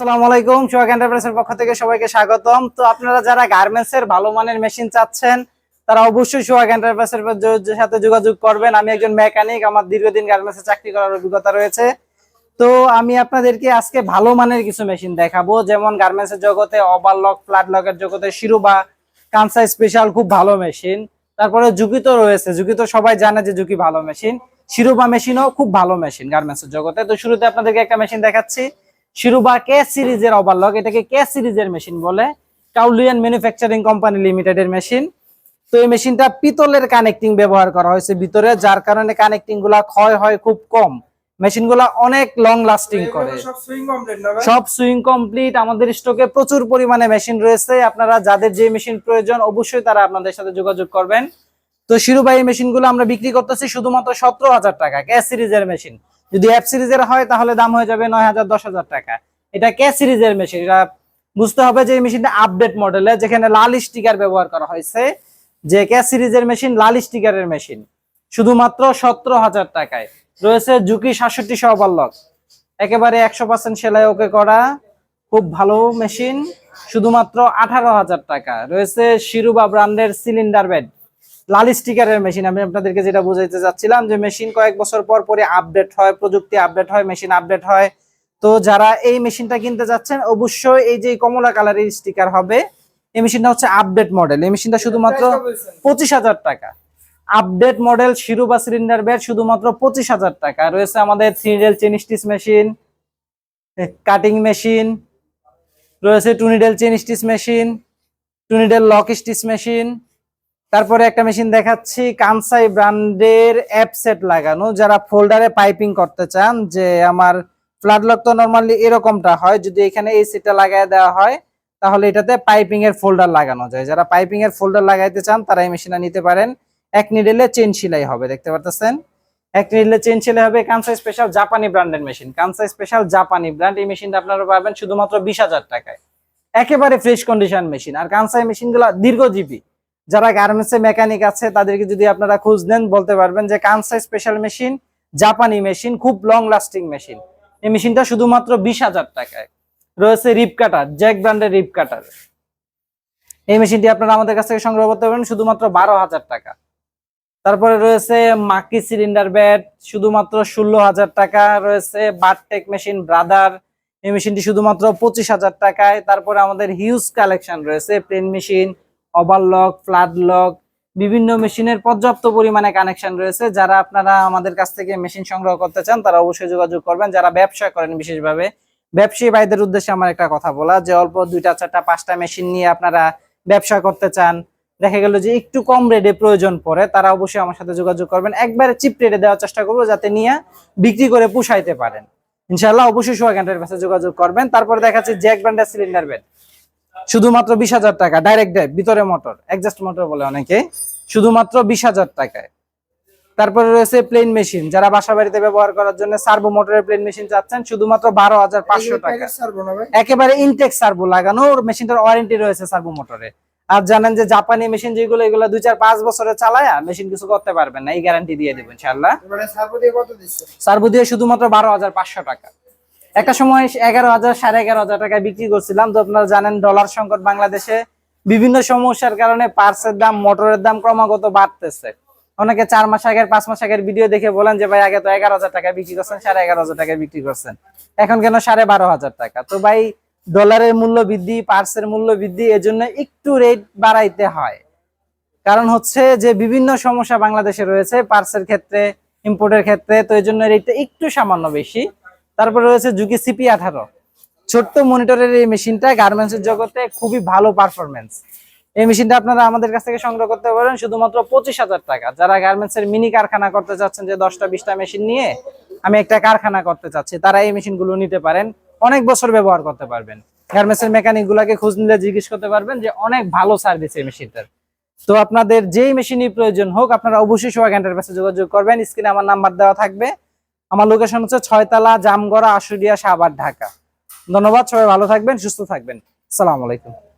আসসালামু আলাইকুম, সোহাগ এন্টারপ্রাইজের পক্ষ থেকে সবাইকে স্বাগতম। তো আপনারা যারা গার্মেন্টস এর ভালো মানের মেশিন চাচ্ছেন, তারা অবশ্যই সোহাগ এন্টারপ্রাইজের সাথে যোগাযোগ করবেন। আমি একজন মেকানিক আমার দীর্ঘদিন গার্মেন্টসে চাকরি করার অভিজ্ঞতা রয়েছে। তো আমি আপনাদেরকে আজকে ভালো মানের কিছু মেশিন দেখাবো। যেমন গার্মেন্টস এর জগতে ওভারলক ফ্ল্যাট লকের জগতে শিরুবা কানসা স্পেশাল খুব ভালো মেশিন তারপরে ঝুঁকি তো রয়েছে। ঝুঁকি তো সবাই জানে যে ঝুঁকি ভালো মেশিন শিরুবা মেশিনও খুব ভালো মেশিন গার্মেন্টস এর জগতে। তো শুরুতে আপনাদেরকে একটা মেশিন দেখাচ্ছি। শিরুবা কে সিরিজের ওভারলক এটাকে কে সিরিজের মেশিন বলে। কাউলিয়ান ম্যানুফ্যাকচারিং কোম্পানি লিমিটেডের মেশিন তো এই মেশিনটা পিতলের কানেক্টিং ব্যবহার করা হয়েছে ভিতরে যার কারণে কানেক্টিংগুলা ক্ষয় হয় খুব কম। মেশিনগুলা অনেক লং লাস্টিং করে। সব সুইং কমপ্লিট আমাদের স্টকে প্রচুর পরিমাণে মেশিন রয়েছে। আপনারা যাদের যে মেশিন প্রয়োজন অবশ্যই তারা আপনাদের সাথে যোগাযোগ করবেন। তো শিরুবা শিরুবাই মেশিনগুলো আমরা বিক্রি করতেছি শুধুমাত্র সতেরো হাজার টাকা কে সিরিজের মেশিন যদি অ্যাপ সিরিজের হয়, তাহলে দাম হয়ে যাবে নয় হাজার, দশ হাজার টাকা। এটা কে সিরিজের মেশিন এটা বুঝতে হবে যে এই মেশিনটা আপডেট মডেলে যেখানে লাল স্টিকার ব্যবহার করা হয়েছে, যে কে সিরিজের মেশিন লাল স্টিকারের মেশিন শুধুমাত্র সতেরো হাজার টাকায়। রয়েছে ঝুঁকি সাতষট্টি সহ লক। একেবারে একশো পার্সেন্ট সেলাই ওকে করা। খুব ভালো মেশিন শুধুমাত্র আঠারো হাজার টাকা। রয়েছে শিরুবা ব্র্যান্ডের সিলিন্ডার বেড লাল স্টিকারের মেশিন। আমি আপনাদেরকে যেটা বুঝাইতে চাচ্ছিলাম যে মেশিন কয়েক বছর পর পরে আপডেট হয় প্রযুক্তি আপডেট হয় মেশিন আপডেট হয়। তো যারা এই মেশিনটা কিনতে যাচ্ছেন অবশ্যই এই যে কমলা কালারের স্টিকার হবে এই মেশিনটা হচ্ছে আপডেট মডেল। এই মেশিনটা শুধুমাত্র? পঁচিশ হাজার টাকা। Update model Siruba cylinder bed শুধুমাত্র পঁচিশ হাজার টাকা। রয়েছে আমাদের three needle chain stitch machine cutting machine রয়েছে two needle chain stitch machine two needle lock stitch machine তারপরে একটা মেশিন দেখাচ্ছি, কানসাই ব্র্যান্ডের অ্যাপ সেট লাগানো। যারা ফোল্ডারে পাইপিং করতে চান, যে আমার ফ্ল্যাট লক তো নর্মালি এরকমটা হয়, যদি এখানে এই সেটটা লাগাই দেওয়া হয়, তাহলে এটাতে পাইপিং এর ফোল্ডার লাগানো যায়। যারা পাইপিং এর ফোল্ডার লাগাইতে চান, তারা এই মেশিনটা নিতে পারেন। এক নিডেলে চেন সেলাই হবে, দেখতে পারতেছেন? এক নিডেলে চেন সেলাই হবে কানসাই স্পেশাল জাপানি ব্র্যান্ডের মেশিন কানসাই স্পেশাল জাপানি ব্র্যান্ড এই মেশিনটা আপনারা পাবেন শুধুমাত্র বিশ হাজার টাকায়। একেবারে ফ্রেশ কন্ডিশন মেশিন আর কানসাই মেশিনগুলো দীর্ঘজীবী। যারা গার্মেন্টসে মেকানিক আছে, তাদেরকে যদি আপনারা খোঁজ নেন, বলতে পারবেন যে কানসাই স্পেশাল মেশিন জাপানি মেশিন খুব লং লাস্টিং মেশিন এই মেশিনটা শুধুমাত্র বিশ হাজার টাকায়। রয়েছে রিপ কাটার জ্যাক ব্র্যান্ডের রিপ কাটার এই মেশিনটি আপনারা আমাদের কাছ থেকে সংগ্রহ করতে পারবেন, শুধুমাত্র বারো হাজার টাকা। তারপরে রয়েছে মাকি সিলিন্ডার ব্যাট শুধুমাত্র ষোলো হাজার টাকা। রয়েছে বারটেক মেশিন ব্রাদার এই মেশিনটি শুধুমাত্র পঁচিশ হাজার টাকায়। তারপরে আমাদের হিউজ কালেকশন রয়েছে plain machine overlock flat lock বিভিন্ন মেশিনের পর্যাপ্ত পরিমাণে কানেকশন রয়েছে। যারা আপনারা আমাদের কাছ থেকে মেশিন সংগ্রহ করতে চান, তারা অবশ্যই যোগাযোগ করবেন। যারা ব্যবসা করেন বিশেষভাবে, ব্যবসায়ী ভাইদের উদ্দেশ্যে আমার একটা কথা বলা, যে অল্প দুইটা, চারটা, পাঁচটা মেশিন নিয়ে আপনারা ব্যবসা করতে চান, দেখা গেল যে একটু কম রেটে প্রয়োজন পড়ে, তারা অবশ্যই আমার সাথে যোগাযোগ করবেন। একবারে চিপ রেটে দেওয়ার চেষ্টা করব, যাতে নিয়ে বিক্রি করে পুষাইতে পারেন। ইনশাল্লাহ অবশ্যই সোয়া ঘণ্টার কাছে যোগাযোগ করবেন। তারপরে দেখাচ্ছি জ্যাক ব্র্যান্ডের সিলিন্ডার বেড শুধুমাত্র বিশ হাজার টাকা ডাইরেক্ট ড্রাইভ ভিতরে মোটর অ্যাডজাস্ট মোটর বলে অনেকে। শুধুমাত্র বিশ হাজার টাকায়। তারপরে রয়েছে প্লেন মেশিন যারা বাসা বাড়িতে ব্যবহার করার জন্য সার্ভো মোটরের প্লেন মেশিন চাচ্ছেন শুধুমাত্র বারো হাজার পাঁচশো টাকা? একেবারে ইনটেক সার্ভো লাগানো ওর মেশিনটার ওয়ারেন্টি রয়েছে সার্ভো মোটরে আর জানেন যে জাপানি মেশিন যেগুলো এগুলো দুই চার পাঁচ বছরে চালায় মেশিন কিছু করতে পারবেন না এই গ্যারান্টি দিয়ে দেবেন ইনশাল্লাহ? সার্ভো দিয়ে শুধুমাত্র বারো হাজার পাঁচশো টাকা। একটা সময় এগারো হাজার, সাড়ে এগারো হাজার টাকায় বিক্রি করছিলাম। তো আপনারা জানেন, ডলার সংকট বাংলাদেশে বিভিন্ন সমস্যার কারণে পার্সের দাম, মোটরের দাম ক্রমাগত বাড়তেছে। অনেকে চার মাস আগের, পাঁচ মাস আগের ভিডিও দেখে বলেন যে, ভাই, আগে তো এগারো হাজার টাকায় বিক্রি করছেন, সাড়ে এগারো হাজার টাকায় বিক্রি করছেন। এখন কেন সাড়ে বারো হাজার টাকা? তো ভাই, ডলারের মূল্য বৃদ্ধি, পার্সের মূল্য বৃদ্ধি, এজন্য একটু রেট বাড়াইতে হয়। কারণ হচ্ছে যে, বিভিন্ন সমস্যা বাংলাদেশে রয়েছে, পার্সের ক্ষেত্রে ইম্পোর্টের ক্ষেত্রে, তো এই জন্য রেটটা একটু সামান্য বেশি। তারপরে রয়েছে যুগি সিপি আঠারো। ছোট্ট মনিটরের এই মেশিনটা গার্মেন্টস এর জগতে খুবই ভালো পারফরমেন্স এই মেশিনটা আপনারা আমাদের কাছ থেকে সংগ্রহ করতে পারেন শুধুমাত্র পঁচিশ হাজার টাকা। যারা গার্মেন্টস এর মিনি কারখানা করতে চাচ্ছেন যে দশটা, বিশটা মেশিন নিয়ে, আমি একটা কারখানা করতে চাচ্ছি, তারা এই মেশিনগুলো নিতে পারেন। অনেক বছর ব্যবহার করতে পারবেন। গার্মেন্টস এর মেকানিক গুলাকে খোঁজ নিলে জিজ্ঞেস করতে পারবেন যে অনেক ভালো সার্ভিস এই মেশিনটার তো আপনাদের যেই মেশিনই প্রয়োজন হোক, আপনারা অবশ্যই সোয়া ঘণ্টার কাছে যোগাযোগ করবেন। স্ক্রিনে আমার নাম্বার দেওয়া থাকবে। আমার লোকেশন হচ্ছে ছয়তলা জামগড়া আশুলিয়া সাবার ঢাকা। ধন্যবাদ, সবাই ভালো থাকবেন, সুস্থ থাকবেন। সালাম আলাইকুম।